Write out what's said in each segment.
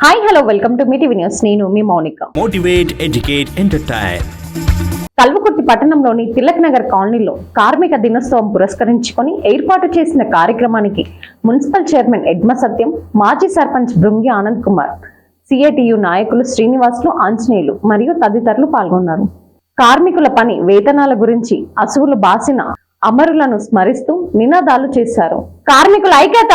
Hi hello welcome to మీ TV news నేను మీ Mounika. Motivate, educate, entertain. Kalwakurthy పట్టణంలోని తిలక్ నగర్ కాలనీలో కార్మిక దినోత్సవం పురస్కరించుకొని ఏర్పాటు చేసిన కార్యక్రమానికి మున్సిపల్ చైర్మన్ ఎడ్మ సత్యం మాజీ సర్పంచ్ బృంగి ఆనంద్ కుమార్ సిఐటియు నాయకులు శ్రీనివాసులు ఆంజనేయులు మరియు తదితరులు పాల్గొన్నారు. కార్మికుల పని వేతనాల గురించి అసువులు బాసిన అమరులను స్మరిస్తూ నినాదాలు చేశారు. కార్మికుల ఐక్యత!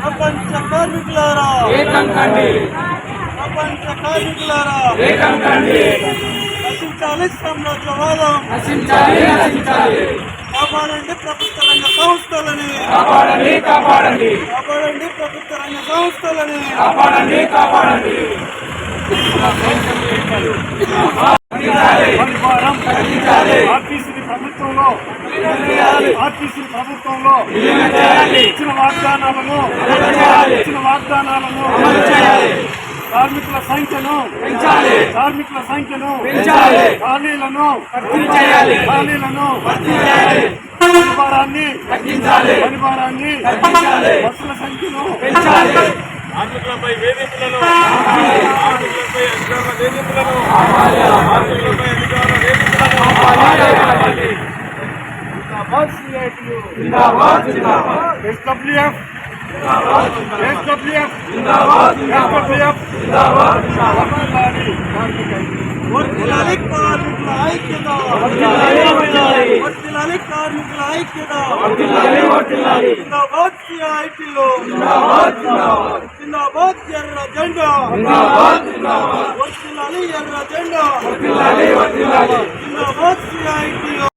ప్రపంచ కార్మికులారా. ప్రపంచ కార్మికులారా. నశించాలి సామ్రాజ్యవాదం కాపాడండి ప్రభుత్వ రంగ సంస్థలని. కాపాడండి కాపాడండి. కాపాడండి ప్రభుత్వ రంగ సంస్థలని. ఆర్టీసీ ప్రభుత్వంలో. ఆర్టీసీ ప్రభుత్వంలో. ఇచ్చిన వాగ్దానాలను. ఇచ్చిన వాగ్దానాలను. కార్మికుల సంఖ్యను కార్మికుల సంఖ్యను ఖాళీలను ఖాళీలను పనిభారాన్ని పనిభారాన్ని బస్సుల సంఖ్యను కార్మికులపై వేధింపులను కార్మికులపై అధికారుల వేధింపులను కార్మికులపై అధికారుల వేధింపులను జిందాబాద్ సిఐటియు. ఎస్డబ్ల్యూఎఫ్ కార్మికుల ఐక్యత కార్మికుల ఐక్యత సిఐటిలో జిందాబాద్ ఎర్ర జెండా వర్తిలాలి ఎర్ర జెండా జిందాబాద్ సిఐటిలో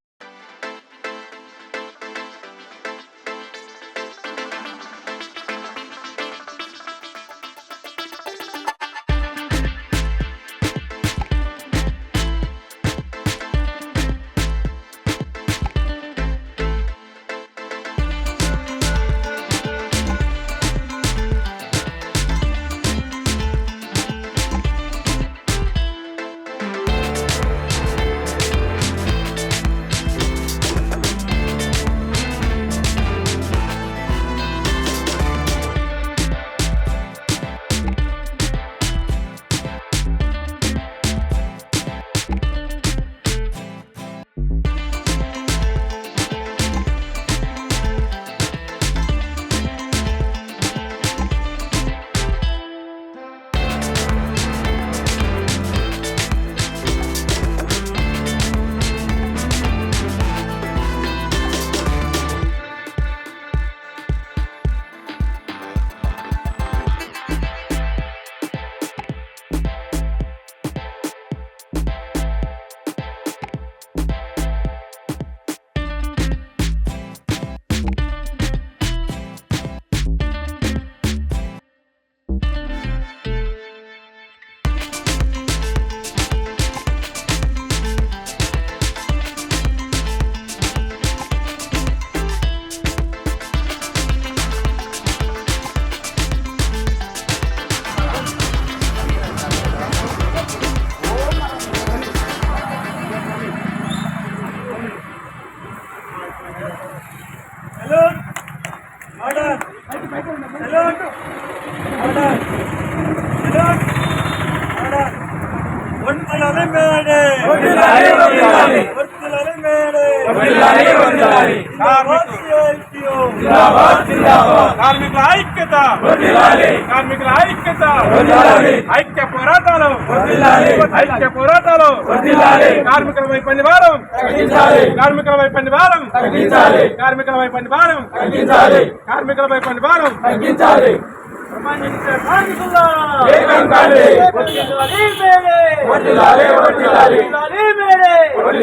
హలో ఆర్డర్ హలో ఆర్డర్ వర్తిలాలి మేడే వర్తిలాలి మేడే వర్ధిల్లాలి, వర్ధిల్లాలి. జిందాబాద్ జిందాబాద్ కార్మికుల ఐక్యత వర్ధిల్లాలి. కార్మికుల ఐక్యత వర్ధిల్లాలి. ఐక్య పోరాటాలు వర్ధిల్లాలి. ఐక్య పోరాటాలు వర్ధిల్లాలి. కార్మికుల భారం తగ్గించాలి కార్మికుల భారం తగ్గించాలి కార్మికుల భారం తగ్గించాలి కార్మికుల భారం తగ్గించాలి ప్రమాణించే కార్మికుల్లా. ఏకం కాండి. వర్ధిల్లాలి మేరే. వర్ధిల్లాలి, వర్ధిల్లాలి.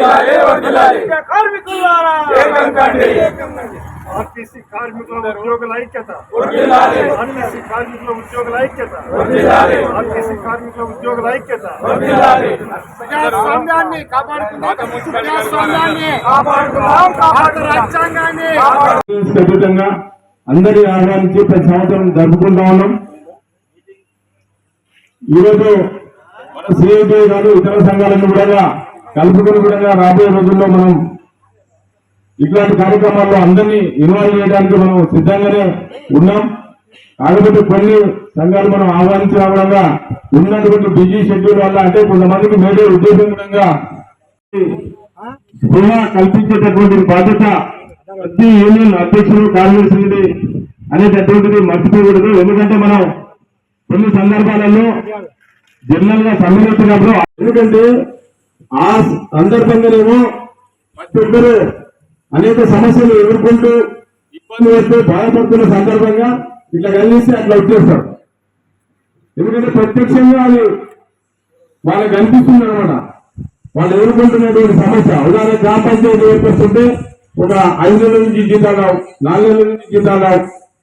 వర్ధిల్లాలి మేరే. వర్ధిల్లాలి, వర్ధిల్లాలి. ఐక్య కార్మికులారా. ఏకం కాండి. ఆర్టీసీ కార్మికుల ఉద్యోగుల ఐక్యత వర్ధిల్లాలి. ఆర్టీసీ కార్మికుల ఉద్యోగుల ఐక్యత వర్ధిల్లాలి. ఆర్టీసీ కార్మికుల ఉద్యోగుల ఐక్యత వర్ధిల్లాలి. ప్రజాస్వామ్యాన్ని కాపాడుకుందాం ప్రజాస్వామ్యాన్ని కాపాడుకుందాం, భారత రాజ్యాంగాన్ని ఖచ్చితంగా అందరి ఆహ్వానించి ప్రతి సంవత్సరం జరుపుకుంటా ఉన్నాం ఈరోజు మన సిఐటి గారు ఇతర సంఘాలను కూడా కలుపుకొని కూడా రాబోయే రోజుల్లో మనం ఇట్లాంటి కార్యక్రమాల్లో అందరినీ ఇన్వాల్వ్ చేయడానికి మనం సిద్ధంగానే ఉన్నాం. కాకపోతే కొన్ని సంఘాలు మనం ఆహ్వానించి రావడంగా ఉన్నటువంటి బిజీ షెడ్యూల్ వల్ల అంటే కొంతమందికి మేడే ఉద్దేశంగా కూడా కల్పించేటటువంటి బాధ్యత ప్రతి యూనియన్ అధ్యక్షులు కార్యదర్శులది అనేటటువంటిది మర్చిపోకూడదు. ఎందుకంటే మనం కొన్ని సందర్భాలలో జనరల్గా సమ్మెలెత్తినప్పుడు ఎందుకంటే ఆ సందర్భంగానేమో ప్రతి ఒక్కరు అనేక సమస్యలు ఎదుర్కొంటూ ఇబ్బంది పడుతూ బాధపడుతున్న సందర్భంగా ఇట్లా కలిసి అట్లా వచ్చేస్తారు. ఎందుకంటే ప్రత్యక్షంగా అది వాళ్ళకి అనిపిస్తుంది అనమాట వాళ్ళు ఎదుర్కొంటున్నటువంటి సమస్య. ఉదాహరణ గ్రామ పంచాయతీ ఏర్పడుతుంటే ఒక ఐదు నెలల నుంచి జీతాలు నాలుగు నెలల నుంచి జీతాలు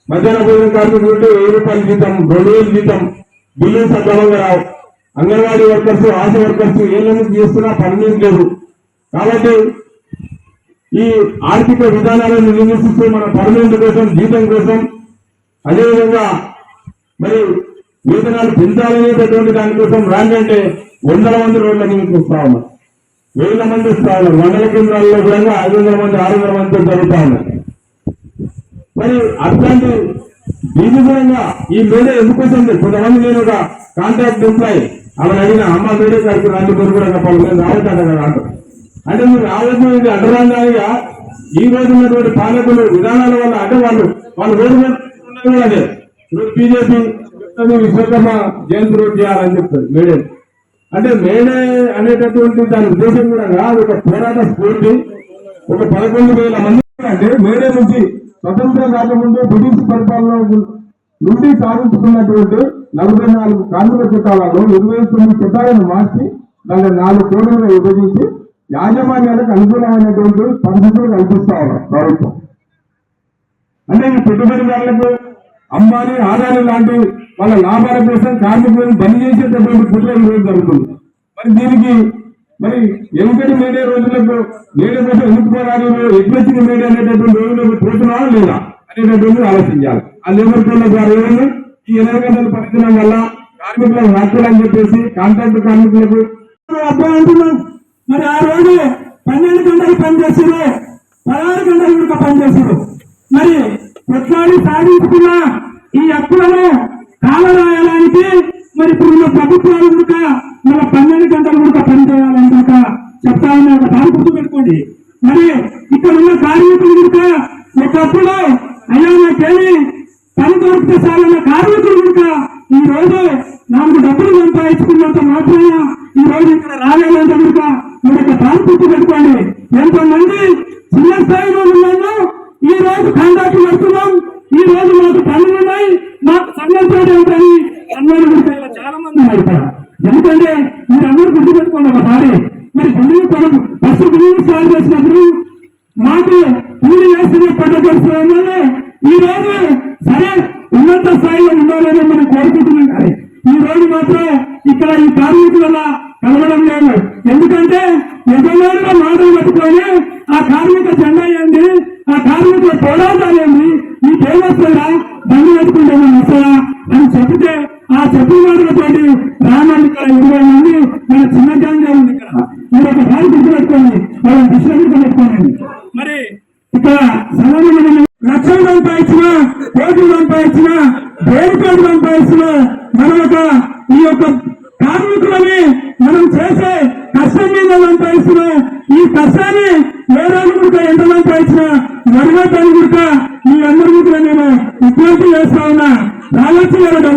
మధ్యాహ్న భోజనం కార్మికులు వెయ్యి రూపాయల జీతం రెండు వేల జీతం బిల్లులు సక్రమంగా రావు. అంగన్వాడీ వర్కర్స్ ఆశ వర్కర్స్ ఏళ్ళ నుంచి చేస్తున్నా పని లేదు. కాబట్టి ఈ ఆర్థిక విధానాలను నిర్మిస్తూ మన పర్మనెంట్ కోసం జీతం కోసం అదేవిధంగా మరి వేతనాలు పెంచాలనేటటువంటి దానికోసం రాండంటే వందల మంది రోడ్ల మీద చూస్తా ఉన్నారు. వేల మంది వస్తా ఉన్నారు. మండల కేంద్రాల్లో కూడా ఐదు వందల మంది ఆరు వందల మందితో జరుగుతా ఉన్నారు. మరి అట్లాంటి దీని కూడా ఈ మేడే ఎందుకు వచ్చింది కొంతమంది నేను ఒక కాంట్రాక్ట్ ఎంప్లాయీ ఆమె అడిగిన అమ్మ మేడే గారికి రాజు మీరు కూడా చెప్పాలి నేను రావద్దంట కదా అంటే. మీరు రావద్దు ఇది ఈ రోజు ఉన్నటువంటి పాలకులు విధానాల వల్ల అంటే వాళ్ళు వాళ్ళు రోడ్డు అదే ఇప్పుడు బీజేపీ విశ్వకర్మ జయంతి రోజు చేయాలని చెప్తారు మేడే. అంటే మేడే అనేటటువంటి దాని ఉద్దేశం కూడా కాదు ఒక పోరాట స్ఫూర్తి. ఒక పదకొండు వేల మంది అంటే మేడే నుంచి స్వతంత్రం రాకముందు బ్రిటిష్ పరిపాలన నుండి సాధించుకున్నటువంటి నలభై నాలుగు కార్మిక చట్టాలలో ఇరవై తొమ్మిది చట్టాలను మార్చి దాన్ని నాలుగు కోట్లుగా విభజించి యాజమాన్యాలకు అనుకూలమైనటువంటి పరిస్థితులు కల్పిస్తా ఉన్నారు ప్రభుత్వం. అంటే ఈ పెట్టుబడిదారులకు అంబానీ ఆదాని లాంటి వాళ్ళ లాభాల కోసం కార్మికులను బలి చేసేటటువంటి కుట్ర రోజు జరుగుతుంది. మరి దీనికి మరి ఎందుకని మీడియా రోజులకు మీడియా కోసం ఎందుకు పోరాలి ఎగ్రెసివ్ మీడియా అనేటటువంటి రోజులకు పోతున్నావా లేదా? అనేటటువంటి ఆలోచించాలి. ఆ లేబర్ కోడ్ల ద్వారా ఈ ఇరవై గంటలు పనిచేయడం వల్ల కార్మికులకు హక్కులు చెప్పేసి కాంట్రాక్ట్ కార్మికులకు అబ్బాయి అంటున్నాం. మరి ఆ రోజు పన్నెండు గంటలు పనిచేసారు పదహారు గంటలు కూడా పనిచేసారు మరి కొట్లాడి సాధించుకున్న ఈ హక్కులను కాలరాయడానికి మరి ఇప్పుడు ఉన్న ప్రభుత్వాలు కూడా మన పన్నెండు గంటలు కూడా పనిచేయాలని కూడా చెప్తా ఒక దాని గుర్తు పెట్టుకోండి మరి ఇక్కడ ఉన్న కార్మికులు కూడా ఒకప్పుడు అయ్యా నాకేమి పని దొరికితే చాలన్న కార్మికులు కూడా ఈ రోజు నాలుగు డబ్బులు సంపాదించుకున్నంత మాత్రమే ఈ రోజు ఇక్కడ రాలేదంటే కనుక మీరు ఇక్కడ దాని గుర్తు పెట్టుకోండి. ఎంతమంది చిన్న స్థాయిలో ఉన్నాము ఈ రోజు కాంట్రాక్ట్ పెడుతున్నాం ఈ రోజు మాకు పనులు ఉన్నాయి. మాకు సంఘర్షణ ఉంటాయి అన్నారు ఇలా చాలా మంది ఉన్నారు ఇక్కడ ఎందుకంటే మీరందరూ గుర్తుపెట్టుకోండి ఒకసారి. మరి బిల్డింగ్ పనులు ఫస్ట్ బిల్డింగ్ స్టార్ట్ చేసినప్పుడు మాకు కూలి వేస్తున్న పడ్డ ఈ రోజు సరే ఉన్నత స్థాయిలో ఉండాలని మనం కోరుకుంటున్నాం కానీ ఈ రోజు మాత్రం ఇక్కడ ఈ కార్మికుల వల్ల కలవడం లేదు. ఎందుకంటే యజమానుల మాటలు పట్టుకొని ఆ కార్మిక జెండా ఏంది? ఆ కార్మికుల పోరాటాలు ఏంది? మీకేమొస్తుందా బండి పెట్టుకుంటే వస్తారా? అని చెప్తే ఆ చెప్పిన మాటలతోటి రామండి ఇక్కడ ఇరవై మంది మన చిన్న గ్యాంగ్ ఉంది ఇక్కడ. మీరు ఒక దారి గుర్తుపెట్టుకోండి. వాళ్ళని దృష్టిలో పెట్టుకోండి. మరి ఇక్కడ సమాజం లక్షలు సంపాదించిన కోట్లు సంపాదించిన దేనికోటి ఈ యొక్క కార్మికులని మనం చేసే కష్టం మీద సంపాదించిన ఈ కష్టాన్ని ఏ రోజు ఎంత సంపాదించిన మరో దాని కూడా అందరి కూడా నేను విజ్ఞప్తి చేస్తా ఉన్నా. రావచ్చు లేదా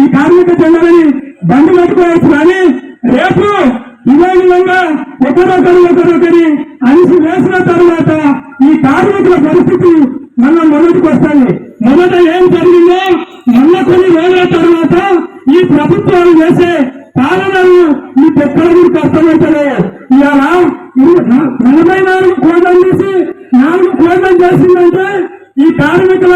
ఈ కార్మిక జెండాలని బండి పెట్టుకోవచ్చు కానీ రేపు ఇదే విధంగా ఒకరొకరు నాలుగు చేసిందంటే ఈ కార్మికుల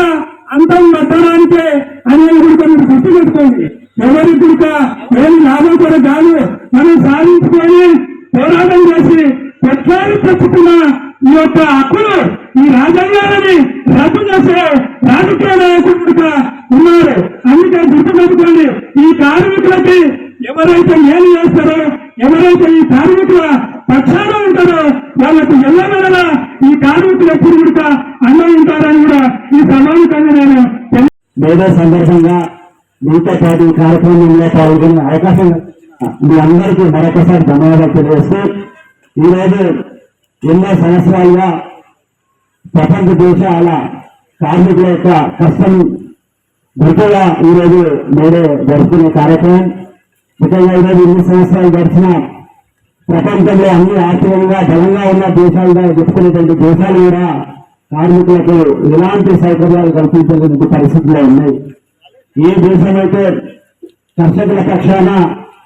అంతం పట్టడానికే అనేది కూడా గుర్తు పెట్టుకోండి. ఎవరి గురిక ఏమి లాభం కూడా కాదు. మనం సాధించుకొని పోరాటం చేసి కొట్లాడి తెచ్చుకున్న ఈ యొక్క హక్కులు ఈ రాజ్యాంగాలని రద్దు చేసే రాజకీయ నాయకులు కూడా ఉన్నారు అందుకే గుర్తుపెట్టుకోండి ఈ కార్మికులకి ఎవరైతే ఏమి చేస్తారో ఎవరైతే ఈ కార్మికుల పక్షాన ఉంటారో వాళ్ళకు ఎల్లమెల్ల ఈ కార్మికులు ఎప్పుడు కూడా అన్న ఉంటారని కూడా ఈ సమావేశంగా నేను తెలి- సందర్భంగా మీతో పాటు ఈ కార్యక్రమంలో పాల్గొనే అవకాశం మీ అందరికీ మరొకసారి ధన్యవాదాలు తెలియజేస్తూ ఈరోజు ఎన్నో సంవత్సరాలుగా ప్రపంచ దేశాల కార్మికుల యొక్క కష్టం గుర్తుగా ఈరోజు మేడే జరుపుకునే కార్యక్రమం. ముఖ్యంగా ఈరోజు ఎన్ని సంవత్సరాలు గడిచిన ప్రపంచంలో అన్ని ఆశ్చర్యంగా బలంగా ఉన్న దేశాలుగా చెప్పుకునేటువంటి దేశాలు కూడా కార్మికులకు ఎలాంటి సౌకర్యాలు కల్పించలేని పరిస్థితులే ఉన్నాయి? ఏ దేశమైతే కర్షకుల పక్షాన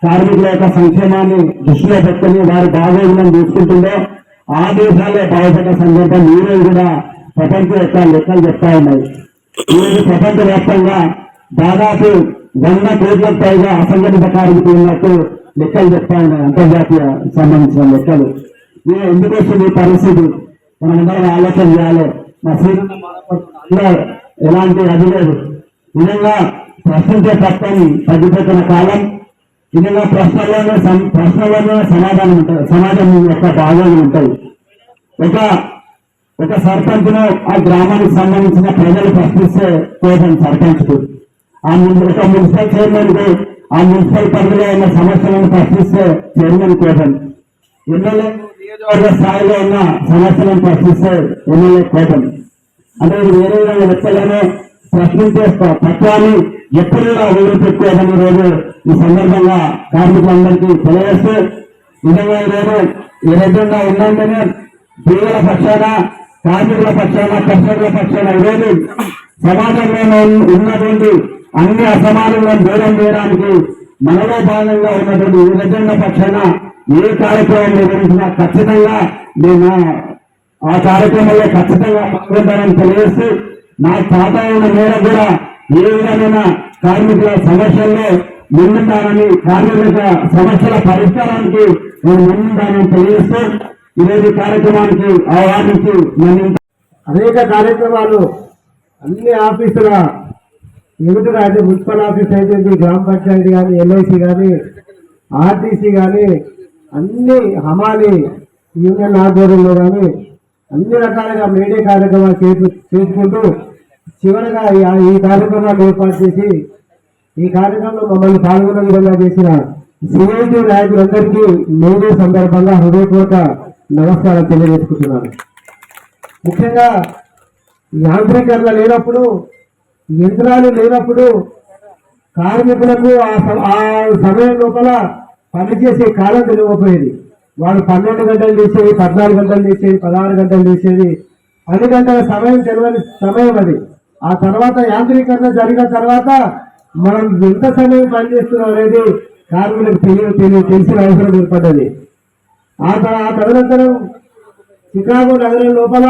కార్మికుల యొక్క సంక్షేమాన్ని దృష్టిలో పెట్టుకుని వారి బాగోగులను చూసుకుంటుందో ఆ దేశాలే బాగుపడ్డ సందర్భం ఈ రోజు కూడా ప్రపంచ యొక్క లెక్కలు చెప్తా ఉన్నాయి. ఈ ప్రపంచ వ్యాప్తంగా దాదాపు వంద కోట్లకు పైగా అసంఘటిత కార్మికులు ఉన్నట్టు లెక్కలు చెప్తా ఉన్నాయి. అంతర్జాతీయ సంబంధించిన లెక్కలు. ఇది ఎందుకు వస్తుంది ఈ పరిస్థితి? మనందరం ఆలోచన చేయాలి మా శ్రీరంగంలో ఎలాంటి అది లేదు. నిజంగా ప్రశ్నించే పక్కని తగ్గిపోతున్న కాలం. నిజంగా ప్రశ్నలోనే ప్రశ్నలోనే సమాధానం ఉంటుంది సమాజం యొక్క భాగం ఉంటాయి. ఒక ఒక సర్పంచ్ను ఆ గ్రామానికి సంబంధించిన ప్రజలు ప్రశ్నిస్తే కోసం సర్పంచ్కు. ఆ ఒక మున్సిపల్ చైర్మన్కు ఆ మున్సిపల్ పరిధిలో ఉన్న సమస్యలను ప్రశ్నిస్తే చైర్మన్ కోసం ఎమ్మెల్యే నియోజకవర్గ స్థాయిలో ఉన్న సమస్యలను ప్రశ్నిస్తే ఎమ్మెల్యే కోపం. అంటే ఇది వేరే విధంగా లెక్కలను ప్రశ్నించే తత్వాన్ని ఎప్పుడు కూడా వదిలిపెట్టుకోవడం రోజు ఈ సందర్భంగా కార్మికులందరికీ తెలియజేస్తూ నిజంగా ఈరోజు ఈ రకంగా ఉందంటేనే దీవుల పక్షాన కార్మికుల పక్షాన కర్షకుల పక్షాన ఈరోజు సమాజంలో ఉన్నటువంటి అన్ని అసమానాలను దూరం చేయడానికి మనలో భాగంగా ఉన్నటువంటి ఈ రకంగా పక్షాన ఏ కార్యక్రమం నిర్వహించినా ఖచ్చితంగా నేను ఆ కార్యక్రమంలో ఖచ్చితంగా పాల్గొంటానని తెలియజేస్తూ నా ఖాత మేర కూడా ఏ విధమైన కార్మికుల సమస్యల్లో ముందుంటానని కార్మికుల సమస్యల పరిష్కారానికి నేను ముందుంటానని తెలియజేస్తూ ఈరోజు కార్యక్రమానికి ఆహ్వానించి నన్ను అనేక కార్యక్రమాలు అన్ని ఆఫీసుల ఎదుటిగా అయితే మున్సిపల్ ఆఫీస్ అయితే గ్రామ పంచాయతీ కానీ ఎల్ఐసి కానీ ఆర్టీసీ కానీ అన్ని హమాలి యూనియన్ ఆధ్వర్యంలో కానీ అన్ని రకాలుగా మేడే కార్యక్రమాలు చేసు చేసుకుంటూ చివరగా ఈ- కార్యక్రమాలు ఏర్పాటు చేసి ఈ కార్యక్రమంలో మమ్మల్ని పాల్గొన్న విధంగా చేసిన సిఐటి నాయకులందరికీ మేడే సందర్భంగా హృదయపూర్వక నమస్కారం తెలియజేసుకుంటున్నాను. ముఖ్యంగా యాంత్రీకరణ లేనప్పుడు యంత్రాలు లేనప్పుడు కార్మికులకు ఆ స- ఆ సమయం లోపల పనిచేసే కాలం తెలియకపోయేది. వాళ్ళు పన్నెండు గంటలు చేసేది పద్నాలుగు గంటలు చేసేది పదహారు గంటలు చేసేది పది గంటల సమయం తెలియని సమయం అది. ఆ తర్వాత యాంత్రీకరణ జరిగిన తర్వాత మనం ఎంత సమయం పనిచేస్తున్నాం అనేది కార్మికులకు తెలియ తెలియ తెలిసిన అవసరం ఏర్పడ్డది. ఆ ఆ తదనంతరం చికాగో నగరం లోపల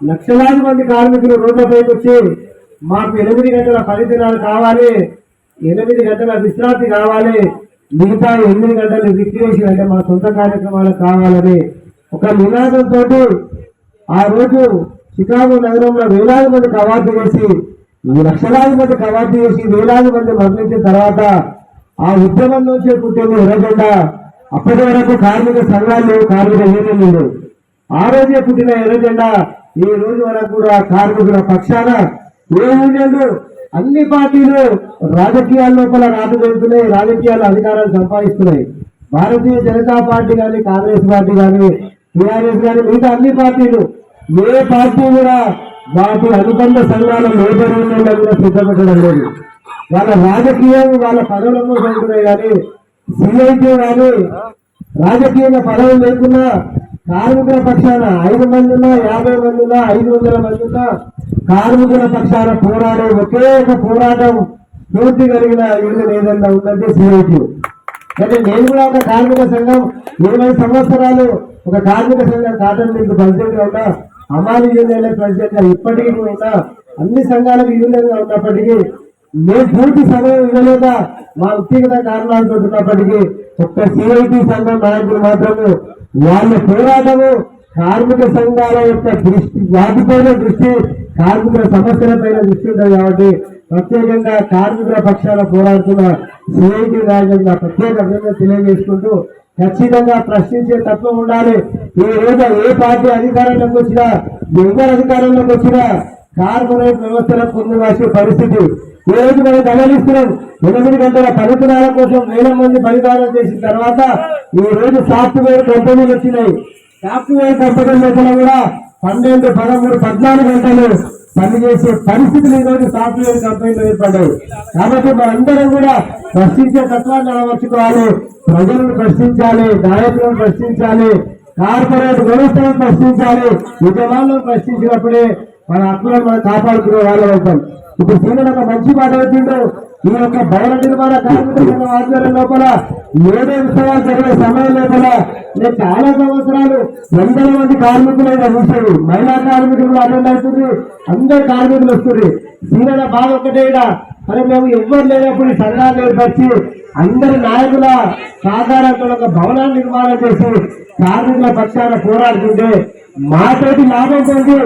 లక్షలాది మంది కార్మికులు రోడ్లపైకి వచ్చి మాకు ఎనిమిది గంటల పని దినాలు కావాలి ఎనిమిది గంటల విశ్రాంతి కావాలి మిగతా ఎనిమిది గంటలు రిక్రియేషన్ అంటే మా సొంత కార్యక్రమాలకు కావాలని ఒక నినాదంతో ఆ రోజు చికాగో నగరంలో వేలాది మంది కవాతు చేసి లక్షలాది మంది కవాతు చేసి వేలాది మంది మరణించిన తర్వాత ఆ ఉద్యమం నుంచి పుట్టింది ఎర్రగొండ. అప్పటి వరకు కార్మిక సంఘాలు కార్మిక యూనియన్లు ఆ రోజే పుట్టిన ఎర్రజెండా ఈ రోజు వరకు కూడా కార్మికుల పక్షాన ఏ యూనియన్లు అన్ని పార్టీలు రాజకీయాల లోపల రాటు వెళ్తున్నాయి అధికారాలు సంపాదిస్తున్నాయి. భారతీయ జనతా పార్టీ కానీ కాంగ్రెస్ పార్టీ కానీ టీఆర్ఎస్ కానీ మిగతా అన్ని పార్టీలు ఏ పార్టీ కూడా వాటి అనుబంధ సంఘాల లేబర్ యూనియన్లు కూడా సిద్ధపెట్టడం లేదు. వాళ్ళ రాజకీయం వాళ్ళ పదవుల కోసం కానీ సిఐటి కానీ రాజకీయంగా పదవులు లేకున్నా కార్మికుల పక్షాన ఐదు మందిలో యాభై మందిలో ఐదు వందల మందిలో కార్మికుల పక్షాన పోరాడే ఒకే ఒక పోరాటం పూర్తి కలిగిన యూనియన్ ఏదన్నా ఉందంటే సిఐటి అంటే నేను కూడా ఒక కార్మిక సంఘం ఇరవై సంవత్సరాలు ఒక కార్మిక సంఘం కాటన్ మీకు ప్రెసిడెంట్గా ఉన్నా అమాలి యూనియన్ ప్రెసిడెంట్గా ఇప్పటికీ ఉన్నా అన్ని సంఘాలకు యూనియన్గా ఉన్నప్పటికీ మేము పూర్తి సమయం ఇవ్వలేక మా వ్యక్తిగత కారణాలు ఉన్నప్పటికీ ఒక్క సిఐటి సంఘం నాయకులు మాత్రమే వాళ్ళ పోరాటము కార్మిక సంఘాల యొక్క దృష్టి వాటిపైన దృష్టి కార్మికుల సమస్యలపైన దృష్టి ఉంటుంది కాబట్టి ప్రత్యేకంగా కార్మికుల పక్షాల పోరాడుతున్న సిఐటి నాయకులుగా ప్రత్యేక అభినందన తెలియజేసుకుంటూ ఖచ్చితంగా ప్రశ్నించే తత్వం ఉండాలి. ఈ రోజు ఏ పార్టీ అధికారంలోకి వచ్చినా ఎవరు అధికారంలోకి వచ్చినా కార్పొరేట్ వ్యవస్థలకు పొంది పరిస్థితి ఈ రోజు మనం గమనిస్తున్నాం ఎనిమిది గంటల పరికరాల కోసం వేల మంది బలిదానం చేసిన తర్వాత ఈ రోజు సాఫ్ట్వేర్ కంపెనీలు వచ్చినాయి. సాఫ్ట్వేర్ కంపెనీ లోపల కూడా పన్నెండు పదమూడు పద్నాలుగు గంటలు పనిచేసే పరిస్థితులు ఈరోజు సాఫ్ట్వేర్ కంపెనీలు ఏర్పడ్డాయి. కాబట్టి మనందరం కూడా ప్రశ్నించే తత్వాన్ని అలవర్చుకోవాలి. ప్రజలను ప్రశ్నించాలి నాయకులను ప్రశ్నించాలి కార్పొరేట్ వ్యవస్థలను ప్రశ్నించాలి యజమానులను ప్రశ్నించినప్పుడే మన హక్కులను మనం కాపాడుకునే వాళ్ళం అవుతాం. ఇప్పుడు సీనియర్ ఒక మంచి మాట వచ్చిండు ఈ యొక్క భవన నిర్మాణ కార్మిక సంఘం ఆధ్వర్యం లోపల ఏడే ఉత్సవాలు జరిగే సమయం లోపల నేను చాలా సంవత్సరాలు వందల మంది కార్మికులు అయితే చూసాడు మహిళా కార్మికులు కూడా అటెండ్ అవుతుంది. అందరు కార్మికులు వస్తుంది. సీనియర్ బాగా ఒకటే మరి మేము ఎవ్వరు లేనప్పుడు ఈ సంఘాలు ఏర్పరిచి అందరి నాయకుల సాధారణ ఒక భవనాన్ని నిర్మాణం చేసి కార్మికుల పక్షాన పోరాడుతుంటే మాతోటి లాభం పొంది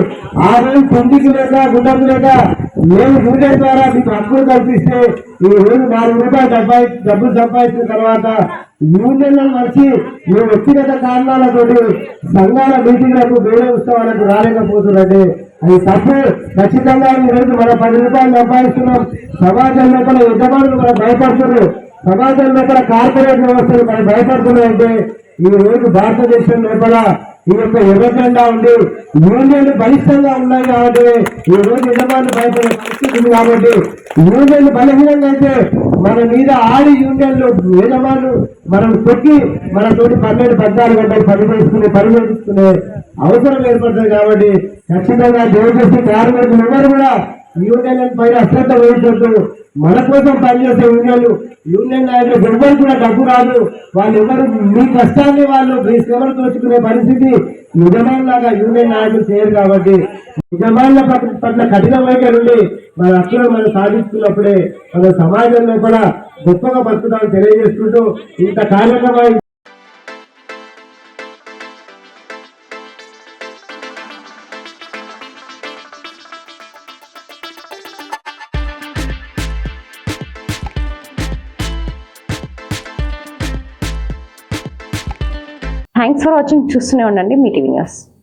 ఆ రోజు తొమ్మిదికి లేక గుండకు లేక మేము యూనియన్ ద్వారా మీకు హక్కులు కల్పిస్తే ఈ రోజు నాలుగు రూపాయలు డబ్బై డబ్బులు సంపాదించిన తర్వాత యూనియన్లను మర్చి మీ వ్యక్తిగత కారణాలతోటి సంఘాల మీటింగ్లకు వేరే ఉత్సవాలకు రాలేకపోతున్నారంటే అది తప్పు. ఖచ్చితంగా ఈ రోజు మన పది రూపాయలు సంపాదిస్తున్నాం. సమాజం లోపల యజమానులు మనం భయపడుతున్నారు. సమాజం లోపల కార్పొరేట్ వ్యవస్థలు మనం భయపడుతున్నాయంటే ఈ రోజు భారతదేశం లోపల ఈ యొక్క ఎర్రజెండా ఉండి యూనియన్లు బలిష్టంగా ఉన్నాయి కాబట్టి ఈ రోజు యజమానులు భయపడే పరిస్థితి ఉంది కాబట్టి యూనియన్లు బలహీనంగా అయితే మన మీద ఆడి యూనియన్లు యజమానులు మనం తొక్కి మన తోటి పన్నెండు పద్నాలుగు గంటలు పని చేసుకునే అవసరం ఏర్పడుతుంది కాబట్టి ఖచ్చితంగా దయచేసి కార్మికులు ఎవరు కూడా యూనియన్ పైన అశ్రద్ధ వహించొద్దు. మన కోసం పనిచేసే యూనియన్లు యూనియన్ నాయకులు ఎవరు కూడా డబ్బు రాదు. వాళ్ళు ఎవరు మీ కష్టాన్ని వాళ్ళు మీ సేవలు దోచుకునే పరిస్థితి నిజమాన్లాగా యూనియన్ నాయకులు చేయరు కాబట్టి నిజమాన్ల పట్ల పట్ల కఠిన వైఖరి ఉండి మన హక్కులను మనం సాధిస్తున్నప్పుడే మన సమాజంలో కూడా గొప్పగా బతుకుతామని తెలియజేసుకుంటూ ఇంత కార్యక్రమాన్ని థ్యాంక్స్ ఫర్ వాచింగ్ చూస్తూనే ఉండండి మీ టీవీ న్యూస్.